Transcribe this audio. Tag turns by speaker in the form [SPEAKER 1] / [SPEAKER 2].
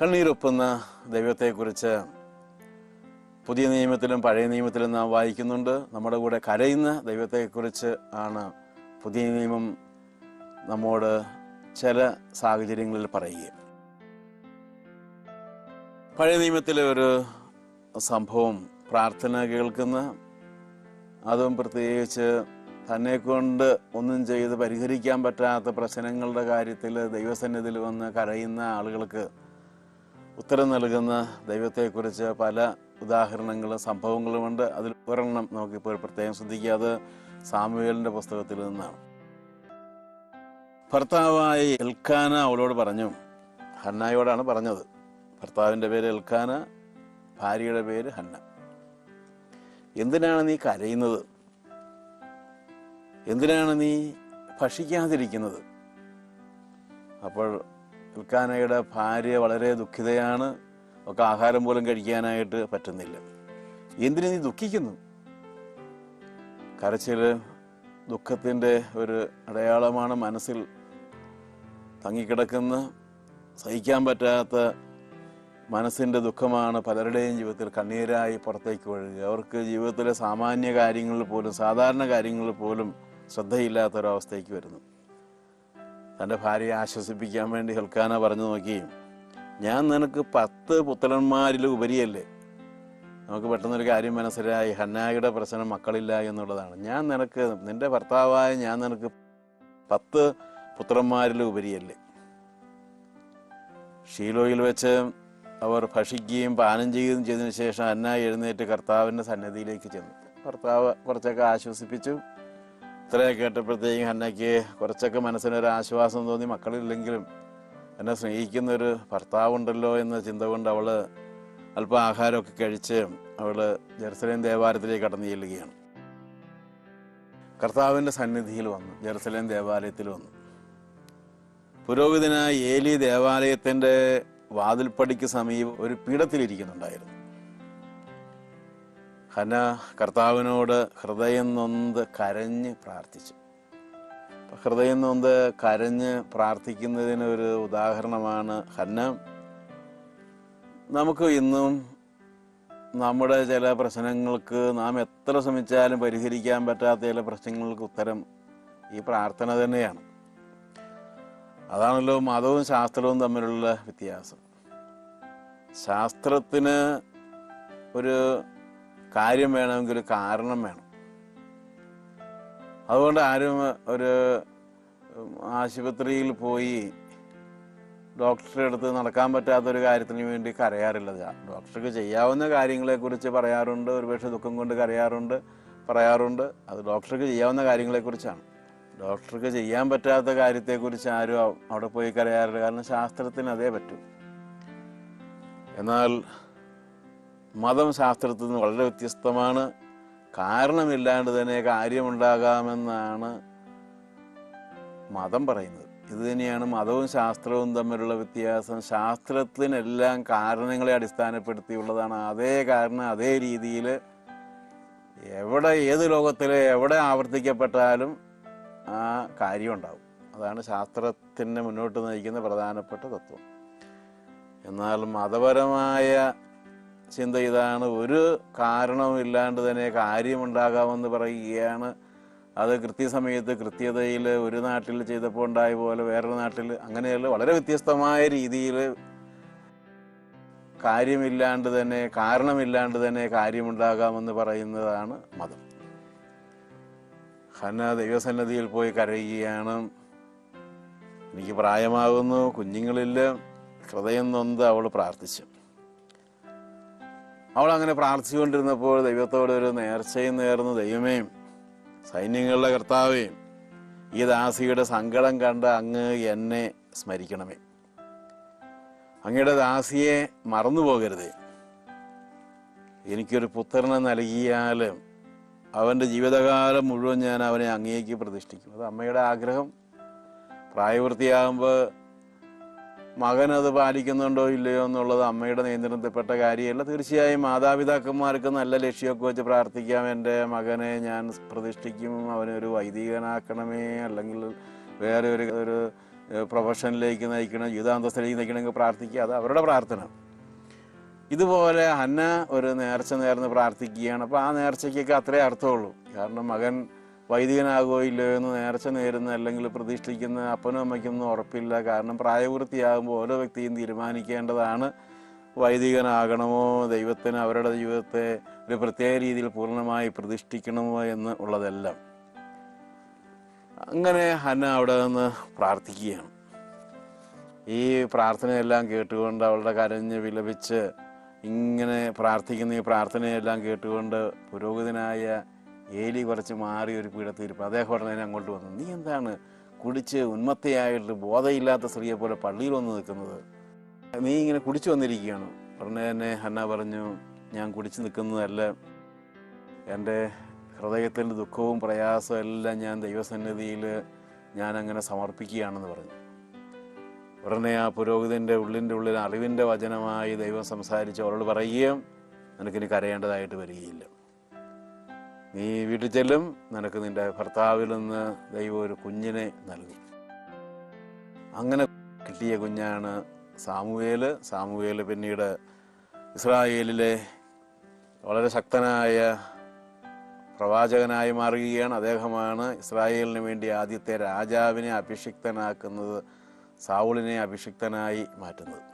[SPEAKER 1] കണ്ണീരൊപ്പുന്ന ദൈവത്തെക്കുറിച്ച് പുതിയ നിയമത്തിലും പഴയ നിയമത്തിലും നാം വായിക്കുന്നുണ്ട്. നമ്മുടെ കൂടെ കരയുന്ന ദൈവത്തെക്കുറിച്ച് ആണ് പുതിയ നിയമം നമ്മോട് ചില സാഹചര്യങ്ങളിൽ പറയുക. പഴയ നിയമത്തിലെ ഒരു സംഭവം പ്രാർത്ഥന കേൾക്കുന്ന അതും പ്രത്യേകിച്ച് തന്നെ കൊണ്ട് ഒന്നും ചെയ്ത് പരിഹരിക്കാൻ പറ്റാത്ത പ്രശ്നങ്ങളുടെ കാര്യത്തിൽ ദൈവസന്നിധിയിൽ വന്ന് കരയുന്ന ആളുകൾക്ക് ഉത്തരം നൽകുന്ന ദൈവത്തെക്കുറിച്ച് പല ഉദാഹരണങ്ങളും സംഭവങ്ങളുമുണ്ട്. അതിൽ ഒരെണ്ണം നമുക്കിപ്പോൾ പ്രത്യേകം ശ്രദ്ധിക്കുക. അത് സാമുവേലിന്റെ പുസ്തകത്തിൽ നിന്നാണ്. ഭർത്താവായി എൽക്കാന അവളോട് പറഞ്ഞു. ഹന്നായോടാണ് പറഞ്ഞത്. ഭർത്താവിന്റെ പേര് എൽക്കാന ഭാര്യയുടെ പേര് ഹന്ന. എന്തിനാണ് നീ കരയുന്നത്? എന്തിനാണ് നീ ഭക്ഷിക്കാതിരിക്കുന്നത്? അപ്പോൾ എൽക്കാനയുടെ ഭാര്യ വളരെ ദുഃഖിതയാണ്. ഒക്കെ ആഹാരം പോലും കഴിക്കാനായിട്ട് പറ്റുന്നില്ല. എന്തിനു നീ ദുഃഖിക്കുന്നു? കരച്ചിൽ ദുഃഖത്തിന്റെ ഒരു അടയാളമാണ് മനസ്സിൽ തങ്ങിക്കിടക്കുന്ന സഹിക്കാൻ പറ്റാത്ത മനസ്സിന്റെ ദുഃഖമാണ് പലരുടെയും ജീവിതത്തിൽ കണ്ണീരായി പുറത്തേക്ക് ഒഴുകുക. അവർക്ക് ജീവിതത്തിലെ സാമാന്യ കാര്യങ്ങളിൽ പോലും സാധാരണ കാര്യങ്ങളിൽ പോലും ശ്രദ്ധയില്ലാത്തൊരവസ്ഥയ്ക്ക് വരുന്നു. തന്റെ ഭാര്യയെ ആശ്വസിപ്പിക്കാൻ വേണ്ടി ഹെൽക്കാന പറഞ്ഞു നോക്കി. ഞാൻ നിനക്ക് പത്ത് പുത്രന്മാരിൽ ഉപരിയല്ലേ? നമുക്ക് പെട്ടെന്നൊരു കാര്യം മനസ്സിലായി. ഹന്നായുടെ പ്രശ്നം മക്കളില്ല എന്നുള്ളതാണ്. ഞാൻ നിനക്ക് നിന്റെ ഭർത്താവായ ഞാൻ നിനക്ക് പത്ത് പുത്രന്മാരിൽ ഉപരിയല്ലേ? ഷീലോയിൽ വെച്ച് അവർ ഭക്ഷിക്കുകയും പാനം ചെയ്യുകയും ചെയ്തതിനു ശേഷം അന്ന എഴുന്നേറ്റ് കർത്താവിന്റെ സന്നിധിയിലേക്ക് ചെന്നു. കർത്താവ് കുറച്ചൊക്കെ ആശ്വസിപ്പിച്ചു. ഇത്രയൊക്കെ കേട്ടപ്പോഴത്തേക്കും ഹന്നയ്ക്ക് കുറച്ചൊക്കെ മനസ്സിനൊരു ആശ്വാസം തോന്നി. മക്കളില്ലെങ്കിലും എന്നെ സ്നേഹിക്കുന്നൊരു ഭർത്താവുണ്ടല്ലോ എന്ന ചിന്ത കൊണ്ട് അവൾ അല്പം ആഹാരമൊക്കെ കഴിച്ച് അവൾ ജെറുസലേം ദേവാലയത്തിലേക്ക് കടന്നു ചെല്ലുകയാണ്. കർത്താവിന്റെ സന്നിധിയിൽ വന്നു ജെറുസലേം ദേവാലയത്തിൽ വന്നു. പുരോഹിതനായ ഏലി ദേവാലയത്തിന്റെ വാതിൽപ്പടിക്ക് സമീപം ഒരു പീഠത്തിലിരിക്കുന്നുണ്ടായിരുന്നു. ഹന കർത്താവിനോട് ഹൃദയം നൊന്ത് കരഞ്ഞ് പ്രാർത്ഥിച്ചു. ഹൃദയം നൊന്ത് കരഞ്ഞ് പ്രാർത്ഥിക്കുന്നതിന് ഒരു ഉദാഹരണമാണ് ഹന്ന നമുക്ക് ഇന്നും നമ്മുടെ ചില പ്രശ്നങ്ങൾക്ക് നാം എത്ര ശ്രമിച്ചാലും പരിഹരിക്കാൻ പറ്റാത്ത ചില പ്രശ്നങ്ങൾക്ക് ഉത്തരം ഈ പ്രാർത്ഥന തന്നെയാണ്. അതാണല്ലോ മതവും ശാസ്ത്രവും തമ്മിലുള്ള വ്യത്യാസം. ശാസ്ത്രത്തിന് ഒരു കാര്യം വേണമെങ്കിൽ ഒരു കാരണം വേണം. അതുകൊണ്ട് ആരും ഒരു ആശുപത്രിയിൽ പോയി ഡോക്ടറുടെ അടുത്ത് നടക്കാൻ പറ്റാത്തൊരു കാര്യത്തിന് വേണ്ടി കരയാറില്ല. ഡോക്ടർക്ക് ചെയ്യാവുന്ന കാര്യങ്ങളെക്കുറിച്ച് പറയാറുണ്ട് ഒരുപക്ഷെ ദുഃഖം കൊണ്ട് കരയാറുണ്ട് പറയാറുണ്ട്. അത് ഡോക്ടർക്ക് ചെയ്യാവുന്ന കാര്യങ്ങളെക്കുറിച്ചാണ്. ഡോക്ടർക്ക് ചെയ്യാൻ പറ്റാത്ത കാര്യത്തെക്കുറിച്ച് ആരും അവിടെ പോയി കരയാറില്ല. കാരണം ശാസ്ത്രത്തിന് അതേ പറ്റൂ. എന്നാൽ മതം ശാസ്ത്രത്തിൽ നിന്ന് വളരെ വ്യത്യസ്തമാണ്. കാരണമില്ലാണ്ട് തന്നെ കാര്യമുണ്ടാകാമെന്നാണ് മതം പറയുന്നത്. ഇത് തന്നെയാണ് മതവും ശാസ്ത്രവും തമ്മിലുള്ള വ്യത്യാസം. ശാസ്ത്രത്തിനെല്ലാം കാരണങ്ങളെ അടിസ്ഥാനപ്പെടുത്തിയുള്ളതാണ്. അതേ കാരണം അതേ രീതിയിൽ എവിടെ ഏത് ലോകത്തിലെ എവിടെ ആവർത്തിക്കപ്പെട്ടാലും ആ കാര്യം ഉണ്ടാകും അതാണ് ശാസ്ത്രത്തിനെ മുന്നോട്ട് നയിക്കുന്ന പ്രധാനപ്പെട്ട തത്വം. എന്നാൽ മതപരമായ ചിന്ത ഇതാണ് ഒരു കാരണവും ഇല്ലാണ്ട് തന്നെ കാര്യമുണ്ടാകാമെന്ന് പറയുകയാണ്. അത് കൃത്യസമയത്ത് കൃത്യതയിൽ ഒരു നാട്ടിൽ ചെയ്തപ്പോൾ ഉണ്ടായ പോലെ വേറൊരു നാട്ടിൽ അങ്ങനെയുള്ള വളരെ വ്യത്യസ്തമായ രീതിയിൽ കാര്യമില്ലാണ്ട് തന്നെ കാരണമില്ലാണ്ട് തന്നെ കാര്യമുണ്ടാകാമെന്ന് പറയുന്നതാണ് മതം. ഹന ദൈവസന്നദ്ധിയിൽ പോയി കരയുകയാണ്. എനിക്ക് പ്രായമാകുന്നു കുഞ്ഞുങ്ങളില്ല ഹൃദയം നൊന്ത് അവൾ പ്രാർത്ഥിച്ചു. അവൾ അങ്ങനെ പ്രാർത്ഥിച്ചുകൊണ്ടിരുന്നപ്പോൾ ദൈവത്തോട് ഒരു നേർച്ചയും നേർന്ന് ദൈവമേ സൈന്യങ്ങളുടെ കർത്താവേ ഈ ദാസിയുടെ സങ്കടം കണ്ട് അങ്ങ് എന്നെ സ്മരിക്കണമേ. അങ്ങയുടെ ദാസിയെ മറന്നു പോകരുതേ. എനിക്കൊരു പുത്രനെ നൽകിയാൽ അവന്റെ ജീവിതകാലം മുഴുവൻ ഞാൻ അവനെ അങ്ങേക്ക് പ്രതിഷ്ഠിക്കും. അത് അമ്മയുടെ ആഗ്രഹം. പ്രായപൂർത്തിയാകുമ്പോൾ മകൻ അത് പാലിക്കുന്നുണ്ടോ ഇല്ലയോ എന്നുള്ളത് അമ്മയുടെ നിയന്ത്രണത്തിൽപ്പെട്ട കാര്യമല്ല. തീർച്ചയായും മാതാപിതാക്കന്മാർക്ക് നല്ല ലക്ഷ്യമൊക്കെ വെച്ച് പ്രാർത്ഥിക്കാം. എന്റെ മകനെ ഞാൻ പ്രതിഷ്ഠിക്കും. അവനൊരു വൈദികനാക്കണമേ. അല്ലെങ്കിൽ വേറെ ഒരു ഒരു പ്രൊഫഷനിലേക്ക് നയിക്കണം ജീവിതാന്തസ്ഥയിലേക്ക് നയിക്കണമെങ്കിൽ പ്രാർത്ഥിക്കുക. അത് അവരുടെ പ്രാർത്ഥന. ഇതുപോലെ ഹന്ന ഒരു നേർച്ച നേർന്ന് പ്രാർത്ഥിക്കുകയാണ്. അപ്പോൾ ആ നേർച്ചയ്ക്കൊക്കെ അത്രേ അർത്ഥമുള്ളൂ. കാരണം മകൻ വൈദികനാകോ ഇല്ലയോ എന്ന് നേർച്ച നേരുന്ന അല്ലെങ്കിൽ പ്രതീക്ഷിക്കുന്ന അപ്പനും അമ്മയ്ക്കൊന്നും ഉറപ്പില്ല. കാരണം പ്രായപൂർത്തിയാകുമ്പോൾ ഓരോ വ്യക്തിയും തീരുമാനിക്കേണ്ടതാണ് വൈദികനാകണമോ ദൈവത്തിന് അവരുടെ ജീവിതത്തെ ഒരു പ്രത്യേക രീതിയിൽ പൂർണമായി പ്രതിഷ്ഠിക്കണമോ എന്ന് ഉള്ളതെല്ലാം. അങ്ങനെ ഹന്ന അവിടെ നിന്ന് പ്രാർത്ഥിക്കുകയാണ്. ഈ പ്രാർത്ഥനയെല്ലാം കേട്ടുകൊണ്ട് അവളുടെ കരഞ്ഞ് വിലപിച്ച് ഇങ്ങനെ പ്രാർത്ഥിക്കുന്ന ഈ പ്രാർത്ഥനയെല്ലാം കേട്ടുകൊണ്ട് പുരോഹിതനായ ഏലി കുറച്ച് മാറി ഒരു പീഠത്തിരിപ്പ് അദ്ദേഹം ഉടനെ അങ്ങോട്ട് വന്നു. നീ എന്താണ് കുടിച്ച് ഉന്മത്തയായിട്ട് ബോധമില്ലാത്ത സ്ത്രീയെ പോലെ പള്ളിയിൽ വന്ന് നിൽക്കുന്നത്? നീ ഇങ്ങനെ കുടിച്ചു വന്നിരിക്കുകയാണ്. ഉടനെ തന്നെ ഹന്ന പറഞ്ഞു ഞാൻ കുടിച്ചു നിൽക്കുന്നതല്ല. എന്റെ ഹൃദയത്തിന്റെ ദുഃഖവും പ്രയാസവും എല്ലാം ഞാൻ ദൈവസന്നിധിയിൽ ഞാൻ അങ്ങനെ സമർപ്പിക്കുകയാണെന്ന് പറഞ്ഞു. ഉടനെ ആ പുരോഹിതന്റെ ഉള്ളിന്റെ ഉള്ളിൽ അറിവിന്റെ വചനമായി ദൈവം സംസാരിച്ച് അവരോട് പറയുകയും നിനക്കിനി കരയേണ്ടതായിട്ട് വരികയില്ല. നീ വീട്ടിൽ ചെല്ലും നിനക്ക് നിന്റെ ഭർത്താവിൽ നിന്ന് ദൈവം ഒരു കുഞ്ഞിനെ നൽകും. അങ്ങനെ കിട്ടിയ കുഞ്ഞാണ് സാമുവേൽ. സാമുവേൽ പിന്നീട് ഇസ്രായേലിലെ വളരെ ശക്തനായ പ്രവാചകനായി മാറുകയാണ്. അദ്ദേഹമാണ് ഇസ്രായേലിന് വേണ്ടി ആദ്യത്തെ രാജാവിനെ അഭിഷിക്തനാക്കുന്നത് സാവുളിനെ അഭിഷിക്തനായി മാറ്റുന്നത്.